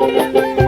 আমার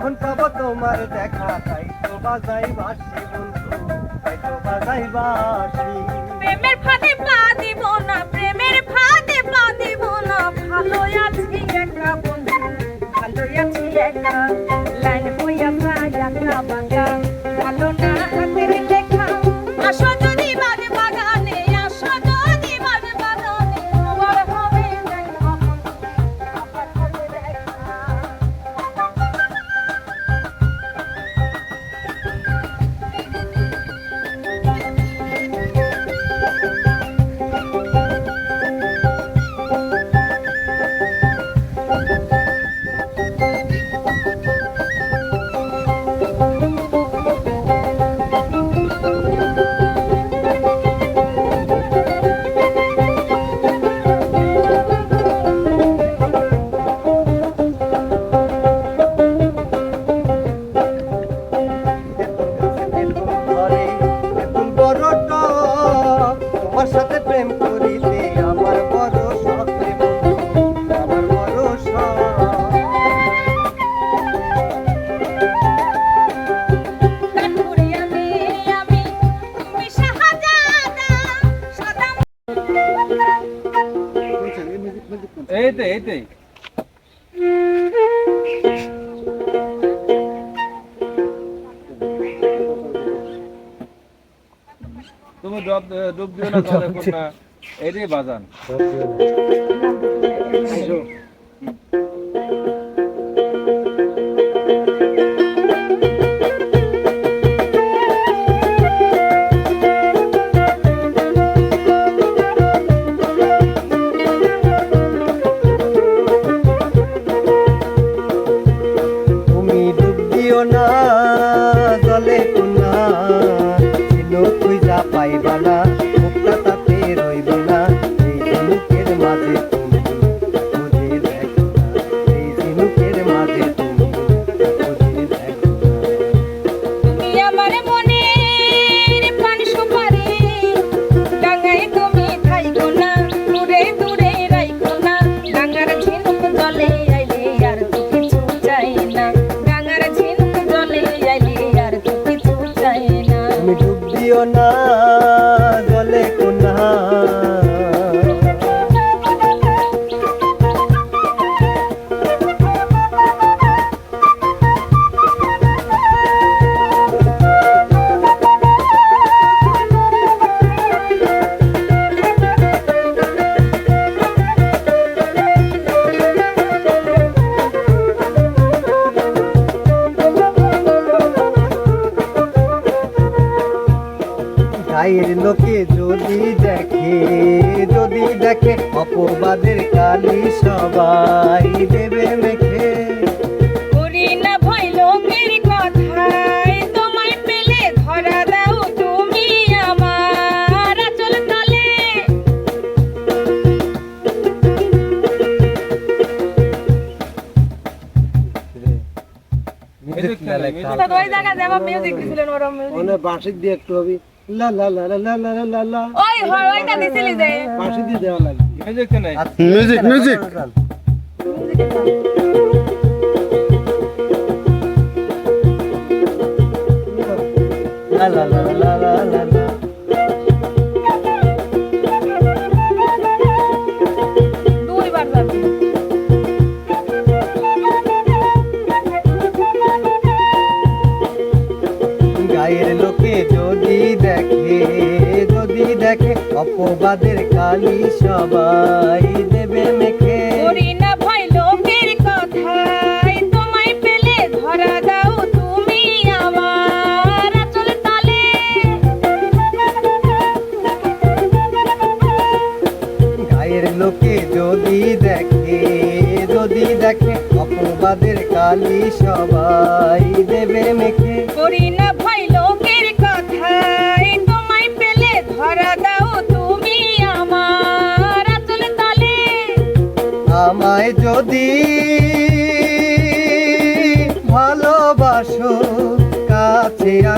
তখন পাবো তোমার দেখা, তাই তো বাজাই বাসি বন্ধু, তাই তো বাজাই বাসি প্রেমের ফাঁদে পা দিব না, প্রেমের ফাঁদে পা দিব না ভালো আছি একা বন্ধু ভালো আছি একা, লাইন বইয়া ভাই একা বড় তোমার সাথে প্রেম করিতে আমার বড় আমার এই তো এই তো ডুব ডুব দিও না জলে এটাই বাজান। Ah. গায়ের লোকে যদি দেখে যদি দেখে অপবাদের কালি সবাই দেবে মেখে। করি না ভয় লোকের কথায় তোমায় পেলে ধরা দাও তুমি আমার আচল মিউজিক মিউজিক মিউজিক তো ওই জায়গায় যাব মিউজিক দিছিলেন ওরম music। মানে বাঁশি দিয়ে একটু হবে। লা লা লা লা লা লা লা লা ওই হয় ওইটা দিছিলি যে বাঁশি দিয়ে দেওয়া লাগে মিউজিক। আচ্ছা, মিউজিক, মিউজিক। সবাই দেবে মেখে করি না ভয় লোকের কথাই তোমায় পেলে ধরা দাও তুমি আমার আঁচল তলে। গায়ের লোকে যদি দেখে যদি দেখে অপবাদের কালি সবাই।